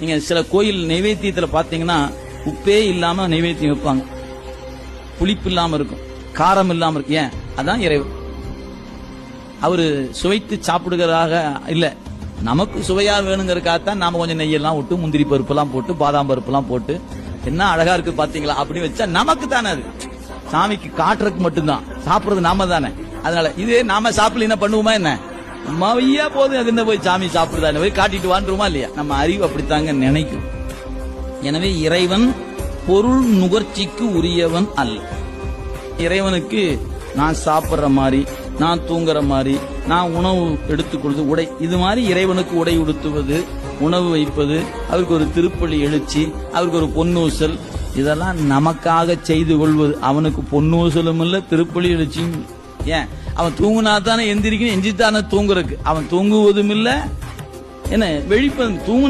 நீங்க சில கோயில் நைவேத்தியத்துல பாத்தீங்கன்னா உப்பே இல்லாம நைவேத்தியம் வைப்பாங்க. புளிப்பு இல்லாம இருக்கும். காரம் இல்லாம இருக்கும். ஏன்? அதான் இறைவன். அவரு சுவைத்து சாப்பிடுகிறதாக இல்ல. நமக்கு சுவையா வேணுங்கிறதுக்காகத்தான் நாம கொஞ்சம் நெய்யெல்லாம் விட்டு முந்திரி பருப்பெல்லாம் போட்டு பாதாம் பருப்பெல்லாம் போட்டு என்ன அழகா இருக்கு பாத்தீங்களா அப்படின்னு வச்சா நமக்கு தானே அது. சாமிக்கு காட்டுறதுக்கு மட்டும்தான். சாப்பிடுறது நாம தானே. அதனால இதே நாம சாப்பிடல என்ன பண்ணுவோமா என்ன? மவையா போதும் அது என்ன போய் சாமி சாப்பிடுதானே போய் காட்டிட்டு வாண்டுருமா இல்லையா? நம்ம அறிவு அப்படித்தாங்க நினைக்கும். எனவே இறைவன் பொருள் நுகர்ச்சிக்கு உரியவன் அல்ல. இறைவனுக்கு நான் சாப்பிடுற மாதிரி நான் தூங்குற மாதிரி நான் உணவு எடுத்துக்கொள்வது உடை இது மாதிரி இறைவனுக்கு உடை உடுத்துவது உணவு வைப்பது அவருக்கு ஒரு திருப்பள்ளி எழுச்சி அவருக்கு ஒரு பொன்னூசல் இதெல்லாம் நமக்காக செய்து கொள்வது. அவனுக்கு பொன்னூசலும் இல்லை திருப்பள்ளி எழுச்சியும் இல்லை. ஏன்? அவன் தூங்குனா தானே எந்திரிக்கணும்? எஞ்சித்தானே தூங்குறதுக்கு. அவன் தூங்குவதும் இல்ல. என்ன வெளிப்ப தூங்குனா